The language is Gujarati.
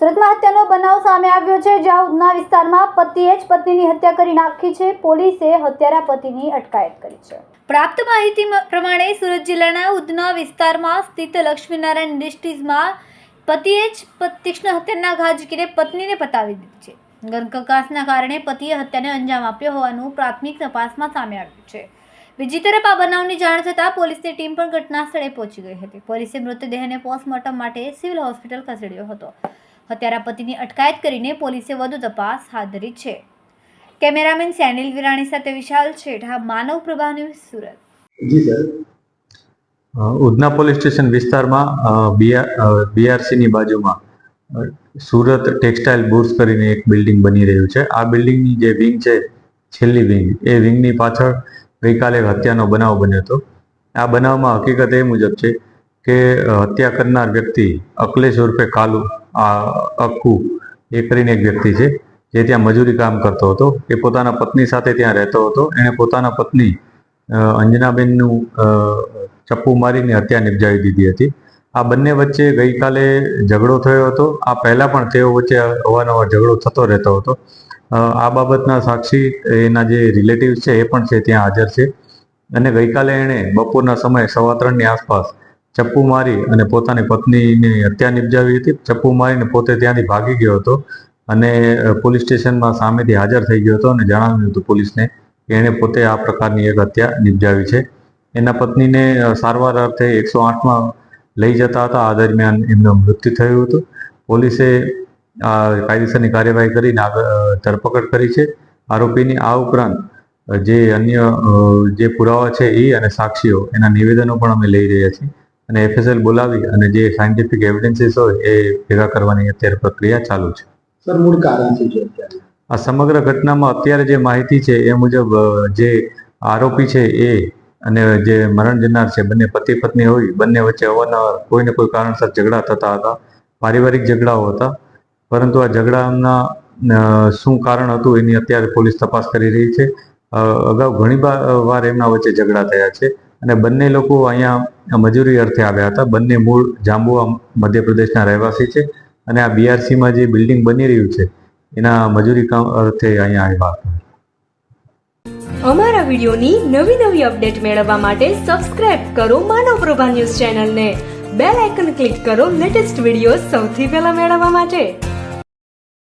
સુરતમાં હત્યાનો બનાવ સામે આવ્યો છે. જ્યાં ઉધના વિસ્તારમાં પતિએ જ પત્નીની હત્યા કરી નાખી છે. પોલીસે હત્યારા પતિની અટકાયત કરી છે. પ્રાપ્ત માહિતી પ્રમાણે સુરત જિલ્લાના ઉધના વિસ્તારમાં સ્થિત લક્ષ્મીનારાયણ ઇન્ડસ્ટ્રીઝમાં પતિએ જ તીક્ષ્ણ હત્યાના ઘા ઝીકીને પત્નીને પતાવી દીધી છે. ગર્ભકાશના કારણે પતિએ હત્યાને અંજામ આપ્યો હોવાનું પ્રાથમિક તપાસમાં સામે આવ્યું છે. બીજી તરફ આ બનાવની જાણ થતાં પોલીસની ટીમ પણ ઘટના સ્થળે પહોંચી ગઈ હતી. પોલીસે મૃતદેહને પોસ્ટમોર્ટમ માટે સિવિલ હોસ્પિટલ ખસેડ્યો હતો. હત્યારા પતિની અટકાયત કરીને પોલીસે વધુ તપાસ હાથ ધરી છે. કેમેરામેન સેનિલ વિરાણી સાથે વિશાલ છેઠા માનવ પ્રભા ન્યૂઝ સુરત. જી સર. ઉધના પોલીસ સ્ટેશન વિસ્તારમાં બીઆરસીની બાજુમાં સુરત ટેક્સટાઇલ બુર્સ કરીને એક બિલ્ડિંગ બની રહ્યું છે. આ બિલ્ડિંગની જે વિંગ છે છેલ્લી વિંગ એ વિંગની પાછળ ગઈકાલે હત્યાનો બનાવ બન્યો હતો. આ બનાવમાં હકીકત એ મુજબ છે કે હત્યા કરનાર વ્યક્તિ અકલેશ ઉર્ફે કાલુ આ અક્કુ એ કરીને એક વ્યક્તિ છે, જે ત્યાં મજૂરી કામ કરતો હતો. એ પોતાના પત્ની સાથે ત્યાં રહેતો હતો. એણે પોતાના પત્ની અંજનાબેનનું ચપ્પુ મારીને હત્યા નિપજાવી દીધી હતી. આ બંને વચ્ચે ગઈકાલે ઝઘડો થયો હતો. આ પહેલાં પણ તેઓ વચ્ચે અવારનવાર ઝઘડો થતો રહેતો હતો. આ બાબતના સાક્ષી એના જે રિલેટિવ્સ છે એ પણ છે, ત્યાં હાજર છે. અને ગઈકાલે એણે બપોરના સમયે સવા ત્રણની આસપાસ ચપ્પુ મારી અને પોતાની પત્નીની હત્યા નિપજાવી હતી. ચપ્પુ મારીને પોતે ત્યાંથી ભાગી ગયો હતો અને પોલીસ સ્ટેશનમાં સામેથી હાજર થઈ ગયો હતો અને જણાવ્યું હતું પોલીસને કે એણે પોતે આ પ્રકારની એક હત્યા નિપજાવી છે. એના પત્નીને સારવાર અર્થે એકસો આઠમાં લઈ જતા હતા. આ દરમિયાન એમનું મૃત્યુ થયું હતું. પોલીસે કાયદેસરની કાર્યવાહી કરીને ધરપકડ કરી છે. આરોપીની આ ઉપરાંત જે અન્ય જે પુરાવા છે એ અને સાક્ષીઓ એના નિવેદનો પણ અમે લઈ રહ્યા છીએ. અને એફએસએલ બોલાવી અને જે સાયન્ટિફિક એવિડન્સીસ હોય એ ભેગા કરવાની અત્યારે પ્રક્રિયા ચાલુ છે. સર મૂળ કારણ છે આ સમગ્ર ઘટનામાં અત્યારે જે માહિતી છે એ મુજબ જે આરોપી છે એ અને જે મરણ જનાર છે બંને પતિ પત્ની હોય બંને વચ્ચે અવારનવાર કોઈને કોઈ કારણસર ઝઘડા થતા હતા. પારિવારિક ઝઘડાઓ હતા. પરંતુ આ ઝઘડાના શું કારણ હતું એની અત્યારે પોલીસ તપાસ કરી રહી છે. અગાઉ ઘણી વાર એમના વચ્ચે ઝઘડા થયા છે અને બંને લોકો અહીંયા મજૂરી અર્થે આવ્યા હતા. બંને મૂળ જાંબુઆ મધ્યપ્રદેશના રહેવાસી છે અને આ બીઆરસીમાં જે બિલ્ડિંગ બની રહ્યું છે એના મજૂરી કામ અર્થે અહીંયા આવ્યા હતા. અમારા વિડીયોની નવી નવી અપડેટ મેળવવા માટે સબસ્ક્રાઇબ કરો માનવ પ્રભા ન્યૂઝ ચેનલને. બેલ આઇકન ક્લિક કરો લેટેસ્ટ વીડિયો સૌથી પહેલા મેળવવા માટે.